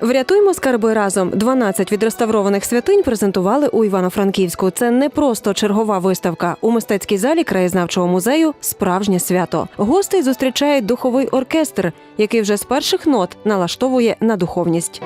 Врятуймо скарби разом. 12 відреставрованих святинь презентували у Івано-Франківську. Це не просто чергова виставка. У мистецькій залі краєзнавчого музею справжнє свято. Гостей зустрічає духовий оркестр, який вже з перших нот налаштовує на духовність.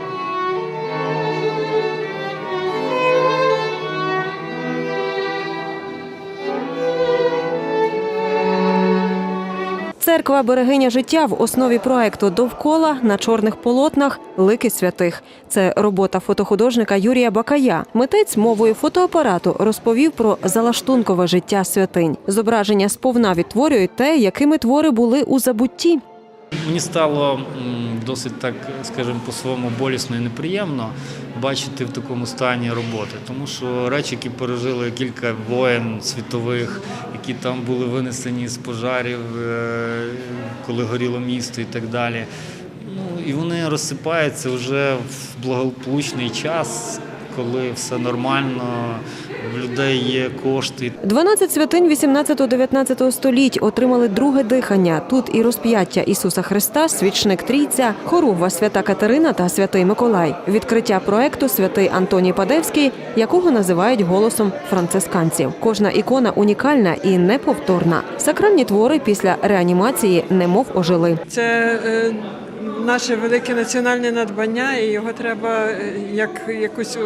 Церква берегиня життя в основі проекту довкола на чорних полотнах лики святих. Це робота фотохудожника Юрія Бакая. Митець мовою фотоапарату розповів про залаштункове життя святинь. Зображення сповна відтворюють те, якими твори були у забутті. Мені стало досить так, скажімо, по-своєму болісно і неприємно бачити в такому стані роботи, тому що речі, які пережили кілька воєн світових, які там були винесені з пожарів, е, коли горіло місто і так далі. Ну і вони розсипаються вже в благополучний час, коли все нормально, в людей є кошти, 12 святинь 18-19 століть отримали друге дихання. Тут і розп'яття Ісуса Христа, свічник Трійця, хоругва свята Катерина та святий Миколай. Відкриття проекту святий Антоній Падевський, якого називають голосом францисканців. Кожна ікона унікальна і неповторна. Сакральні твори після реанімації немов ожили. Це е, наше велике національне надбання, і його треба е, як якусь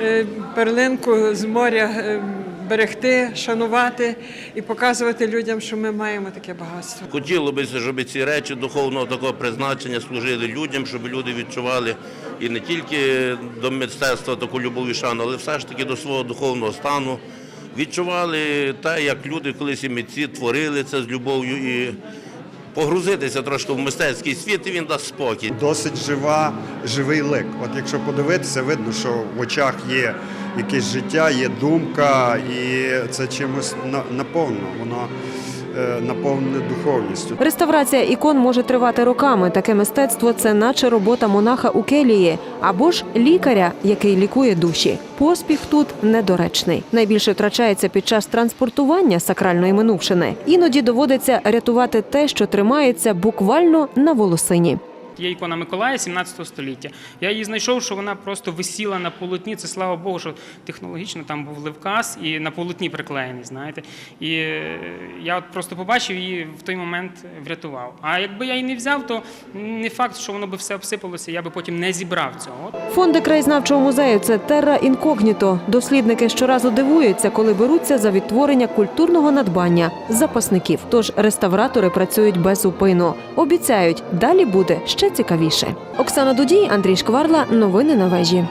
е, перлинку з моря е, берегти, шанувати і показувати людям, що ми маємо таке багатство. Хотіло б, щоб ці речі духовного такого призначення служили людям, щоб люди відчували і не тільки до мистецтва таку любов і шану, але все ж таки до свого духовного стану. Відчували те, як люди колись і митці творили це з любов'ю і погрузитися трошки в мистецький світ, і він дасть спокій. досить жива, живий лик. От якщо подивитися, видно, що в очах є якесь життя, є думка, і це чимось на- наповнено. Воно наповнене духовністю. Реставрація ікон може тривати роками. Таке мистецтво це наче робота монаха у келії або ж лікаря, який лікує душі. Поспіх тут недоречний. Найбільше втрачається під час транспортування сакральної минувшини. Іноді доводиться рятувати те, що тримається буквально на волосині. Є ікона Миколая 17 століття. Я її знайшов, що вона просто висіла на полотні. Це слава Богу, що технологічно там був левкас і на полотні приклеєний, знаєте. І е, я от просто побачив її в той момент врятував. А якби я її не взяв, то не факт, що воно би все обсипалося, я би потім не зібрав цього. Фонди краєзнавчого музею це терра інкогніто. Дослідники щоразу дивуються, коли беруться за відтворення культурного надбання запасників. Тож реставратори працюють без упину. Обіцяють, далі буде ще цікавіше. Оксана Дудій, Андрій Шкварла. Новини на вежі.